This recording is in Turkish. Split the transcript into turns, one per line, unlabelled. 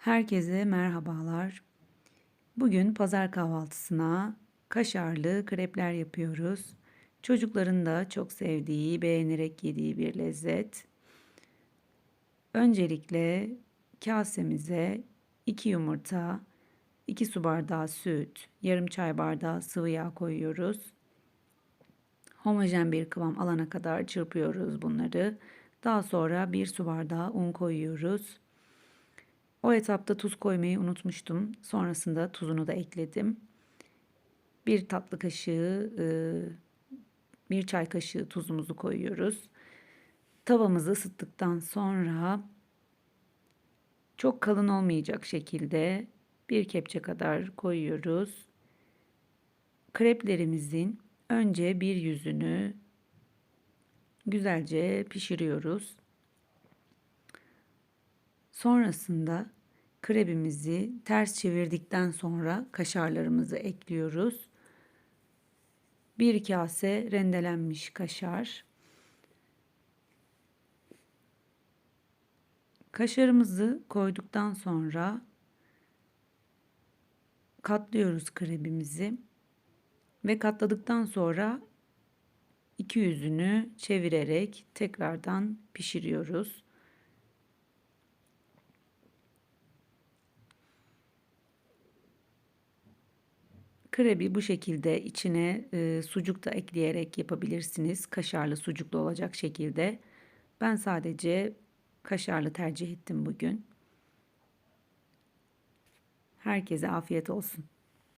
Herkese merhabalar. Bugün pazar kahvaltısına kaşarlı krepler yapıyoruz. Çocukların da çok sevdiği, beğenerek yediği bir lezzet. Öncelikle kasemize 2 yumurta, 2 su bardağı süt, yarım çay bardağı sıvı yağ koyuyoruz. Homojen bir kıvam alana kadar çırpıyoruz bunları. Daha sonra 1 su bardağı un koyuyoruz. O etapta tuz koymayı unutmuştum. Sonrasında tuzunu da ekledim. Bir tatlı kaşığı, e, bir çay kaşığı tuzumuzu koyuyoruz. Tavamızı ısıttıktan sonra çok kalın olmayacak şekilde bir kepçe kadar koyuyoruz. Kreplerimizin önce bir yüzünü güzelce pişiriyoruz. Sonrasında krebimizi ters çevirdikten sonra kaşarlarımızı ekliyoruz. Bir kase rendelenmiş kaşar. Kaşarımızı koyduktan sonra katlıyoruz krebimizi ve katladıktan sonra iki yüzünü çevirerek tekrardan pişiriyoruz. Krebi bu şekilde içine e, sucuk da ekleyerek yapabilirsiniz. Kaşarlı sucuklu olacak şekilde. Ben sadece kaşarlı tercih ettim bugün. Herkese afiyet olsun.